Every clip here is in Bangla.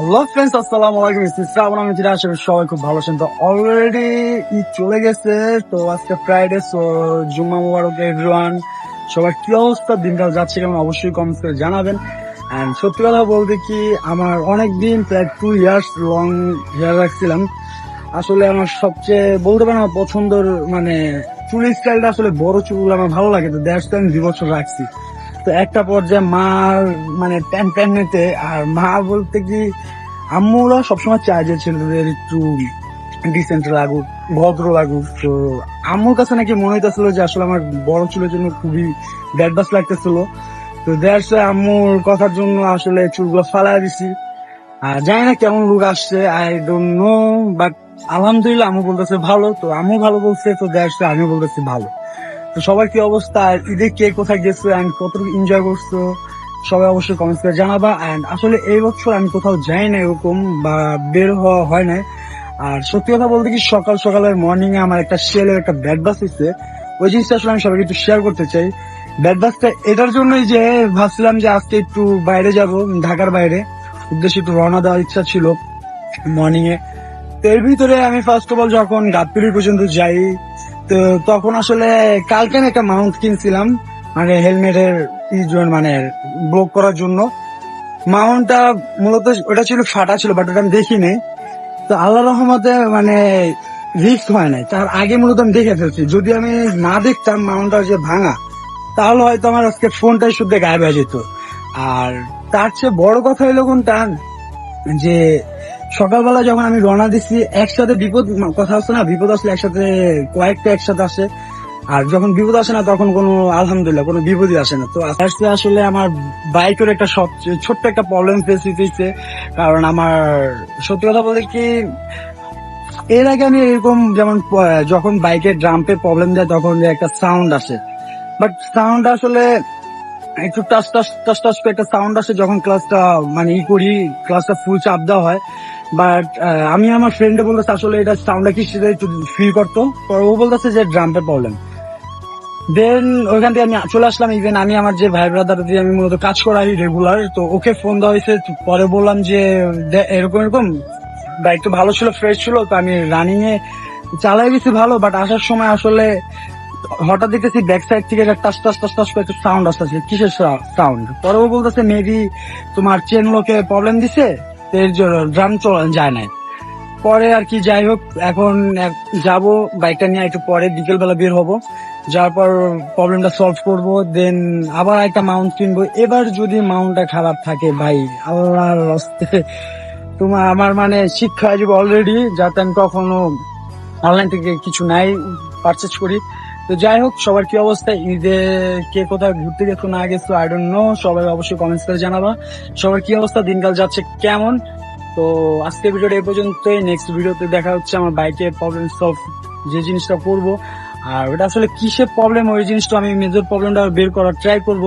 হ্যালো ফ্রেন্ডস আসসালামু আলাইকুম। শ্রাবণ আমি যেটা আসলে সবাই খুব ভালো আছেন। তো অলরেডি চলে গেছে, তো আজকে ফ্রাইডে সো জুম্মা মুবারক এভরিওয়ান সবার কি অবস্থা? দিনকাল যাচ্ছে কেমন? অবশ্যই কমেন্ট করে জানাবেন। এন্ড সত্যি কথা বলতে কি, আমার অনেক দিন প্রায় টু ইয়ার্স লং হেয়ার রাখছিলাম। আসলে আমার সবচেয়ে, বলতে পারেন আমার পছন্দের মানে চুল স্টাইলটা আসলে বড় চুল, আমার ভালো লাগে। তো দ্যাটস আমি দুই বছর রাখছি। তো একটা পর্যায়ে মার মানে প্যান প্যান নিতে, আর মা বলতে কি, আম্মুরা সবসময় চায় যে ছেলেদের একটু ডিসেন্ট লাগুক, ভদ্র লাগুক। তো আম্মুর কাছে নাকি মনে হইতেছিল যে আসলে আমার বড় চুলের জন্য খুবই ব্যাড বাস লাগতেছিল। তো দ্যাটস আম্মুর কথার জন্য আসলে চুলগুলো ফালাই দিছি। আর জানি না কেমন লুক আসছে আই ডোন্ট নো বাট আলহামদুলিল্লাহ আম্মু বলতেছে ভালো। তো আম্মু ভালো বলছে, তো দ্যাটস আমি বলতেছি ভালো। সবার কি অবস্থা? আর ঈদে কে কোথায় গেছো অ্যান্ড কতটুকু এনজয় করছ? সবাই অবশ্যই কমেন্টস করে জানাবা অ্যান্ড আসলে এই বছর আমি কোথাও যাই না এরকম বা বের হওয়া হয় না আর সত্যি কথা বলতে কি সকাল সকালের মর্নিং এ আমার একটা শেলের একটা ব্যাড বাস হয়েছে ওই জিনিসটা আসলে আমি সবাইকে একটু শেয়ার করতে চাই। ব্যাড বাসটা এটার জন্যই যে ভাবছিলাম যে আজকে একটু বাইরে যাব, ঢাকার বাইরে। উদ্দেশ্যে একটু রওনা দেওয়ার ইচ্ছা ছিল মর্নিং এ। এর ভিতরে আমি ফার্স্ট অফ অল যখন গাবতলি পর্যন্ত যাই তো তখন আসলে কালকে একটা মাউন্ট কিনছিলাম মানে হেলমেটের মানে ব্লক করার জন্য। মাউন্টটা মূলত ওটা ছিল ফাটা ছিল বাট ওটা আমি দেখিনি। তো আল্লাহ রহমতে মানে রিস্ক হয় নাই। তার আগে মূলত আমি দেখে ফেলছি। যদি আমি না দেখতাম মাউন্টটা যে ভাঙা, তাহলে হয়তো আমার আজকে ফোনটাই শুদ্ধ গায়েব হয়ে যেত। আর তার চেয়ে বড় কথা হলো কোনটা, যে সকালবেলা যখন আমি রওনা দিচ্ছি একসাথে বিপদ কথা আসছে না, বিপদ আসলে একসাথে, কয়েকটা একসাথে আসে। আর যখন বিপদ আসে না, তখন কোনো, আলহামদুলিল্লাহ, কোনো বিপদই আসে না। তো আস্তে আসলে আমার বাইকের একটা ছোট্ট একটা প্রবলেম ফেস হইতেছে কারণ আমার, সত্যি কথা বলতে কি, এর আগে আমি এরকম যেমন যখন বাইকের ড্রাম্পে প্রবলেম দেয় তখন একটা সাউন্ড আসে। বাট সাউন্ড আসলে, একটু টাচ টাচ টাচ টাচ একটা সাউন্ড আসে, যখন ক্লাসটা মানে ই করি ক্লাসটা ফুল চাপ দেওয়া হয়। বাট আমি আমার ফ্রেন্ডে বলতেছে, আসলে এটা সাউন্ডটা কি সেটা একটু ফিল করতো। ও বলতেছে যে ড্রামের প্রবলেম দেন ওইখান থেকে আমি চলে আসলাম ইভেন আমি আমার যে ভাই ব্রাদার দিয়ে আমি মূলত কাজ করাই রেগুলার তো ওকে ফোন দেওয়া হয়েছে। পরে বললাম যে এরকম এরকম, বাইক তো ভালো ছিল ফ্রেশ ছিল, তো আমি রানিং এ চালাই গেছি ভালো বাট আসার সময় আসলে হঠাৎ দেখতেছি ব্যাক সাইড থেকে একটা টাস টাস টাস টাস করে একটা সাউন্ড আসতেছে, কিসের সাউন্ড পরে ও বলতেছে মেবি তোমার চেন লোকে প্রবলেম দিছে? এর ড্রাম যায় না পরে আর কি যাই হোক, এখন যাব বাইকটা নিয়ে একটু পরে বিকেল বেলা বের হব। যাওয়ার পর প্রবলেমটা সলভ করব দেন আবার একটা মাউন্ট কিনবো। এবার যদি মাউন্টটা খারাপ থাকে, ভাই, আল্লাহর হস্তে। তোমার, আমার মানে শিক্ষা যাবে অলরেডি যাতে আমি কখনো অনলাইন থেকে কিছু নাই পারচেজ করি। তো যাই হোক, সবার কি অবস্থা? ঈদে কে কোথায় ঘুরতে গেছো না গেছো আই ডোন্ট নো সবাই অবশ্যই কমেন্টস করে জানাবা। সবার কি অবস্থা? দিনকাল যাচ্ছে কেমন? তো আজকে ভিডিওটা এই পর্যন্তই। নেক্সট ভিডিওতে দেখা হচ্ছে আমার বাইকের প্রবলেম সলভ যে জিনিসটা করব। আর ওটা আসলে কিসের প্রবলেম ওই জিনিসটা আমি মেজর প্রবলেমটা বের করার ট্রাই করব।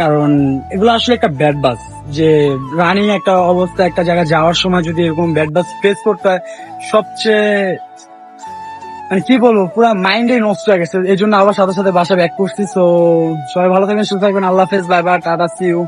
কারণ এগুলো আসলে একটা ব্যাড বাস যে রানিং একটা অবস্থা, একটা জায়গায় যাওয়ার সময় যদি এরকম ব্যাড বাস ফেস করতে হয়, সবচেয়ে মানে কি বলব, পুরো মাইন্ডে নষ্ট হয়ে গেছে। এই জন্য আবার সাথে সাথে বাসা ব্যাক করছি তো সবাই ভালো থাকবেন, সুস্থ থাকবেন, আল্লাহ হাফেজ bye bye tata see you